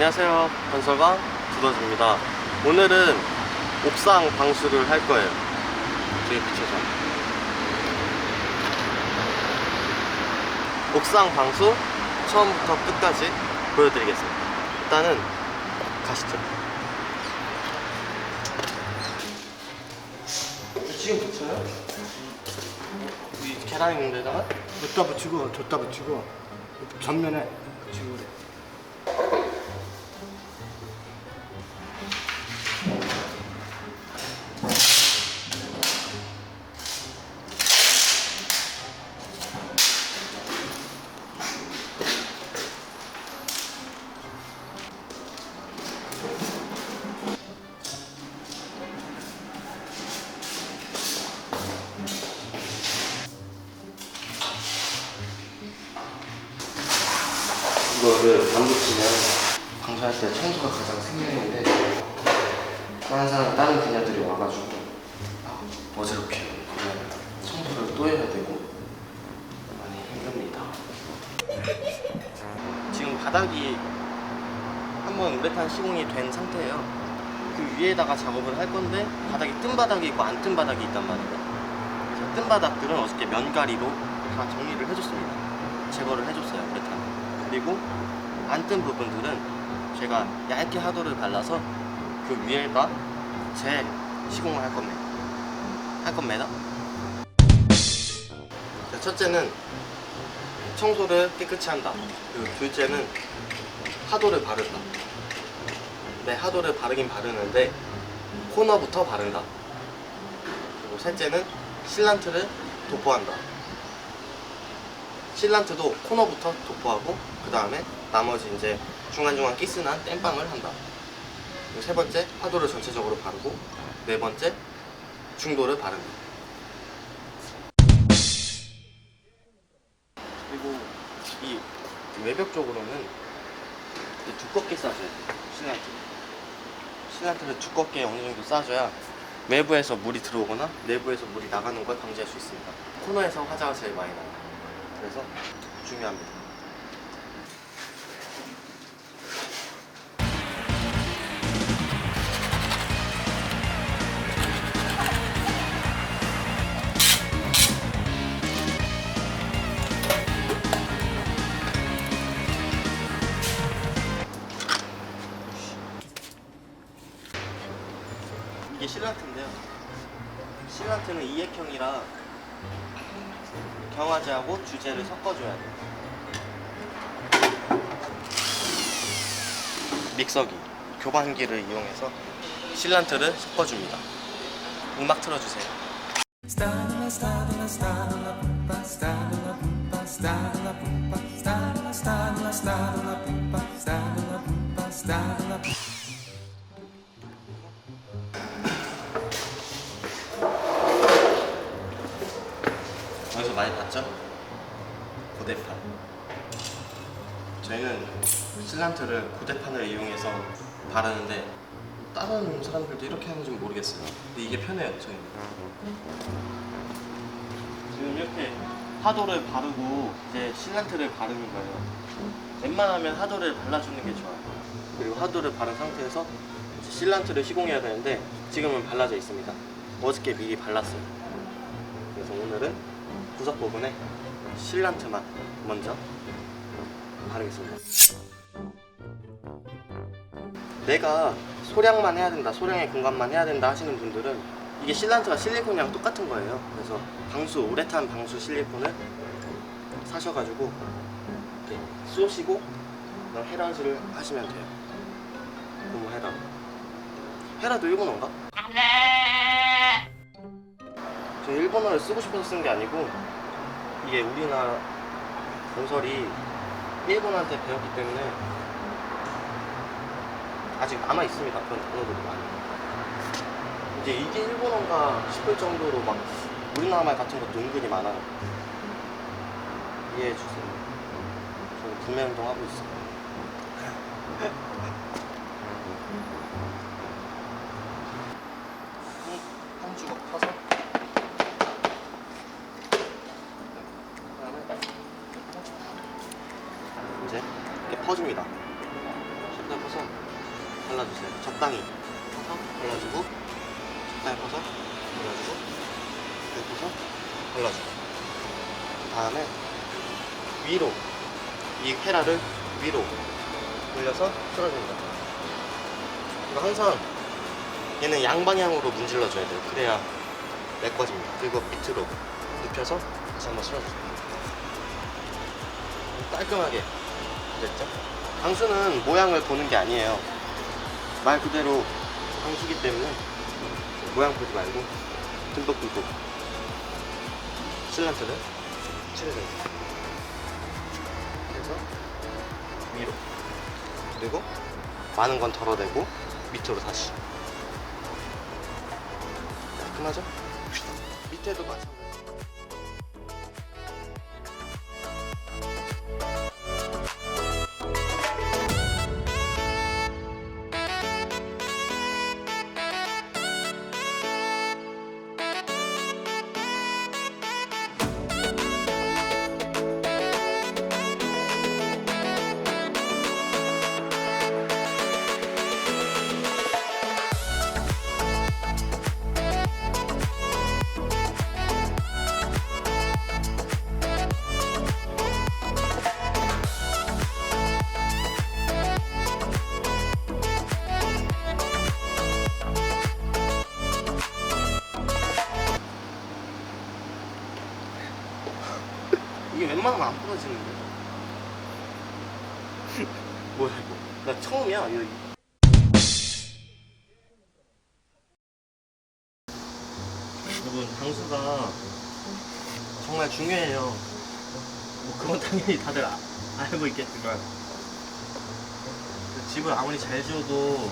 안녕하세요. 건설방 두더지입니다. 오늘은 옥상 방수를 할 거예요. 저기 붙여서. 옥상 방수 처음부터 끝까지 보여드리겠습니다. 일단은 가시죠. 지금 붙여요? 이 계란 있는 데다가 줬다 붙이고 줬다 붙이고 전면에 붙이고 그래. 이거를 안 붙이면 방수할 때 청소가 가장 생명인데 다른 사람 다른 분야들이 와가지고 아, 어지럽게 그러면 청소를 또 해야 되고 많이 힘듭니다. 지금 바닥이 한번 우레탄 시공이 된 상태예요. 그 위에다가 작업을 할 건데 바닥이 뜬 바닥이 있고 안 뜬 바닥이 있단 말이에요. 그래서 뜬 바닥들은 어저께 면가리로 다 정리를 해줬습니다. 제거를 해줬어요 우레탄. 그리고 안 뜬 부분들은 제가 얇게 하도를 발라서 그 위에다 재 시공을 할 겁니다. 할 겁니다. 자, 첫째는 청소를 깨끗이 한다. 그리고 둘째는 하도를 바른다. 네, 하도를 바르긴 바르는데 코너부터 바른다. 그리고 셋째는 실란트를 도포한다. 실란트도 코너부터 도포하고 그 다음에 나머지 이제 중간중간 끼스난 땜빵을 한다. 세 번째 파도를 전체적으로 바르고 네 번째 중도를 바른다. 그리고 이 외벽 쪽으로는 두껍게 싸줘야 돼요. 실란트. 실란트를 두껍게 어느 정도 싸줘야 외부에서 물이 들어오거나 내부에서 물이 나가는 걸 방지할 수 있습니다. 코너에서 화자가 제일 많이 나요. 그래서 중요합니다. 이게 실란트인데요. 실란트는 이액형이라 경화제하고 주제를 섞어줘야 돼요. 믹서기, 교반기를 이용해서 실란트를 섞어줍니다. 음악 틀어주세요. 많이 봤죠? 고대판. 저희는 실란트를 고대판을 이용해서 바르는데 다른 사람들도 이렇게 하는지 모르겠어요. 근데 이게 편해요, 저희는. 지금 이렇게 하도를 바르고 이제 실란트를 바르는 거예요. 웬만하면 하도를 발라주는 게 좋아요. 그리고 하도를 바른 상태에서 이제 실란트를 시공해야 되는데 지금은 발라져 있습니다. 어저께 미리 발랐어요. 그래서 오늘은 구석 부분에 실란트만 먼저 바르겠습니다. 내가 소량만 해야 된다, 소량의 공간만 해야 된다 하시는 분들은 이게 실란트가 실리콘이랑 똑같은 거예요. 그래서 방수, 우레탄 방수 실리콘을 사셔가지고 이렇게 쏘시고 헤라질을 하시면 돼요. 그럼 헤라. 헤라도 일본어인가? 저 일본어를 쓰고 싶어서 쓴 게 아니고 이게 우리나라 건설이 일본한테 배웠기 때문에 아직 남아 있습니다 그런 단어들이 많이. 이제 이게 일본어인가 싶을 정도로 막 우리나라 말 같은 것도 은근히 많아요. 이해해 주세요. 저는 구매 운동 하고 있어요 적당히 퍼서 발라주고 그 다음에 위로 이 헤라를 위로 올려서 쓸어줍니다. 이거 항상 얘는 양방향으로 문질러줘야 돼요. 그래야 메꿔집니다. 그리고 밑으로 눕혀서 다시 한번 쓸어주세요. 깔끔하게 됐죠? 방수는 모양을 보는 게 아니에요. 말 그대로 방수기 때문에 모양 보지 말고 듬뿍듬뿍 슬란트를 칠해줘요. 그래서 위로 그리고 많은 건 덜어내고 밑으로 다시 깔끔하죠? 밑에도 마찬가지. 웬만하면 안 부러지는데. 뭐야 이거? 나 처음이야. 이거. 여러분 방수가 정말 중요해요. 뭐 그건 당연히 다들 아- 알고 있겠지만 그 집을 아무리 잘 지어도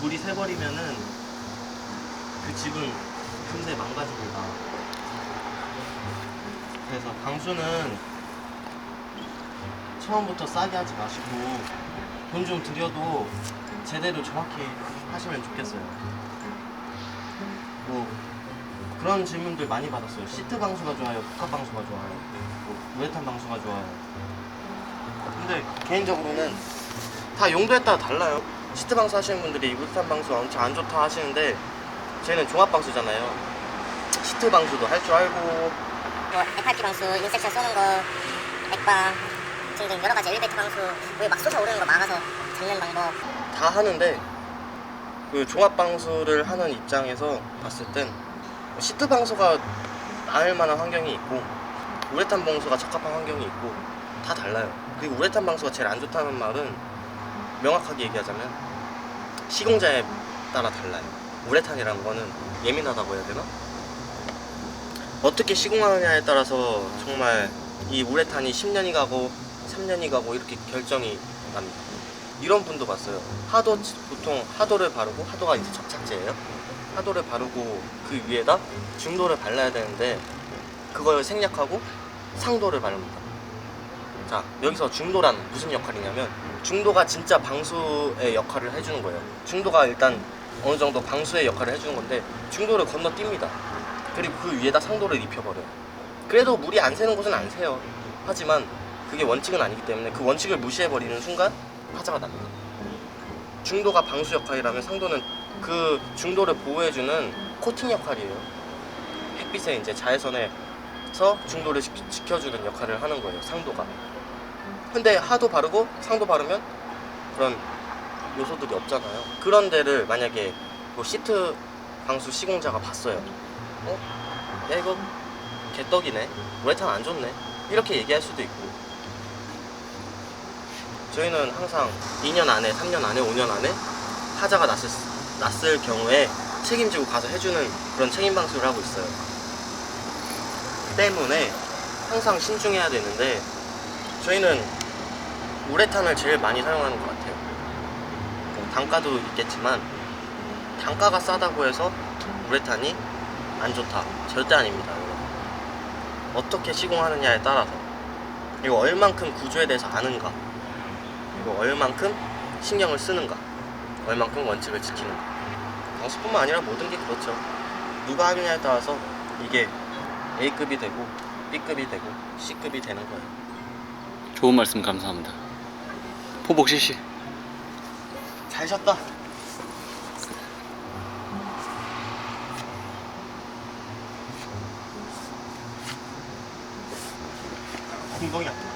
물이 새버리면은 그 집은 금세 망가집니다. 그래서 방수는 처음부터 싸게 하지 마시고 돈 좀 들여도 제대로 정확히 하시면 좋겠어요. 뭐 그런 질문들 많이 받았어요. 시트 방수가 좋아요, 복합 방수가 좋아요, 뭐 우레탄 방수가 좋아요. 근데 개인적으로는 다 용도에 따라 달라요. 시트 방수 하시는 분들이 우레탄 방수 엄청 안 좋다 하시는데 저희는 종합 방수잖아요. 시트 방수도 할 줄 알고 뭐 FRP 방수, 인섹션 쏘는 거, 액방 등등 여러 가지 엘리베이터 방수, 왜막 쏟아오르는 거 막아서 잡는 방법. 다 하는데 그 종합 방수를 하는 입장에서 봤을 땐 시트 방수가 나을 만한 환경이 있고 우레탄 방수가 적합한 환경이 있고 다 달라요. 그리고 우레탄 방수가 제일 안 좋다는 말은 명확하게 얘기하자면 시공자에 따라 달라요. 우레탄이라는 거는 예민하다고 해야 되나? 어떻게 시공하느냐에 따라서 정말 이 우레탄이 10년이 가고 3년이 가고 이렇게 결정이 납니다. 이런 분도 봤어요. 하도 보통 하도를 바르고 하도가 이제 접착제예요. 하도를 바르고 그 위에다 중도를 발라야 되는데 그걸 생략하고 상도를 바릅니다. 자 여기서 중도란 무슨 역할이냐면 중도가 진짜 방수의 역할을 해주는 거예요. 중도가 일단 어느 정도 방수의 역할을 해주는 건데 중도를 건너뜁니다. 그리고 그 위에다 상도를 입혀버려요. 그래도 물이 안 새는 곳은 안 새요. 하지만 그게 원칙은 아니기 때문에 그 원칙을 무시해버리는 순간 화자가 납니다. 중도가 방수 역할이라면 상도는 그 중도를 보호해주는 코팅 역할이에요. 햇빛에 이제 자외선에서 중도를 지- 지켜주는 역할을 하는 거예요. 상도가. 근데 하도 바르고 상도 바르면 그런 요소들이 없잖아요. 그런 데를 만약에 뭐 시트 방수 시공자가 봤어요. 어? 야 이거 개떡이네. 우레탄 안 좋네. 이렇게 얘기할 수도 있고. 저희는 항상 2년 안에, 3년 안에, 5년 안에 하자가 났을, 났을 경우에 책임지고 가서 해주는 그런 책임 방수를 하고 있어요. 때문에 항상 신중해야 되는데 저희는 우레탄을 제일 많이 사용하는 것 같아요. 뭐 단가도 있겠지만 단가가 싸다고 해서 우레탄이 안 좋다. 절대 아닙니다. 여러분. 어떻게 시공하느냐에 따라서 그리고 얼만큼 구조에 대해서 아는가 그리고 얼만큼 신경을 쓰는가 얼만큼 원칙을 지키는가 방수뿐만 아니라 모든 게 그렇죠 누가 하느냐에 따라서 이게 A급이 되고 B급이 되고 C급이 되는 거예요 좋은 말씀 감사합니다. 포복 실시. 잘 쉬었다. 엉덩이 아파.